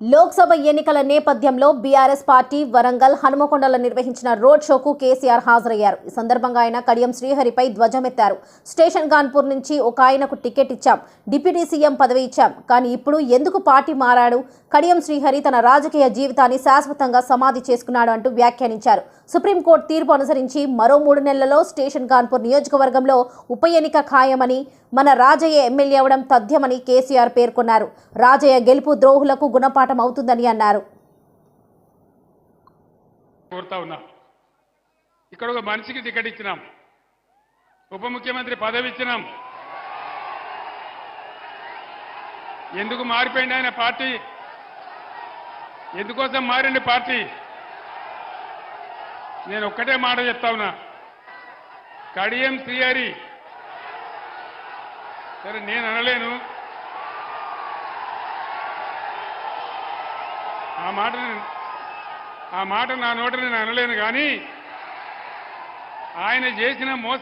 లోక్సభ ఎన్నికల నేపథ్యంలో BRS party Warangal హనుమకొండలో నిర్వహించిన రోడ్ షోకు కేసీఆర్ హాజరయ్యారు. ఈ సందర్భంగా ఆయన కడియం శ్రీహరిపై ధ్వజమెత్తారు. స్టేషన్ కాన్పూర్ నుంచి ఒక ఆయనకు టికెట్ ఇచ్చాం. డిప్యూటీ సీఎం పదవి ఇచ్చాం. కానీ ఇప్పుడు ఎందుకు పార్టీ మారాడు? కడియం శ్రీహరి తన రాజకీయ జీవితాన్ని శాశ్వతంగా సమాధి చేసుకున్నాడు అంటూ వ్యాఖ్యానించారు. సుప్రీంకోర్టు తీర్పు అనుసరించి మరో మూడు నెలల్లో స్టేషన్ కాన్పూర్ నియోజకవర్గంలో ఉప ఎన్నిక ఖాయమని మన రాజయ్య ఎమ్మెల్యే అవడం తథ్యమని కేసీఆర్ పేర్కొన్నారు. రాజయ్య గెలుపు ద్రోహులకు గుణపాఠం అవుతుందని అన్నారు. కోరుతా ఉన్నా. ఇక్కడ ఒక మనిషికి టికెట్ ఇచ్చినాం. ఉప ముఖ్యమంత్రి పదవి ఇచ్చినాం. ఎందుకు మారిపోయింది ఆయన పార్టీ? ఎందుకోసం మారింది పార్టీ? నేను ఒక్కటే మాట చెప్తా ఉన్నా. కడియం శ్రీహరి. సరే నేను అనలేను. ఆ మాట ఆ మాట నా నోట నేను అనలేను కానీ ఆయన చేసిన మోస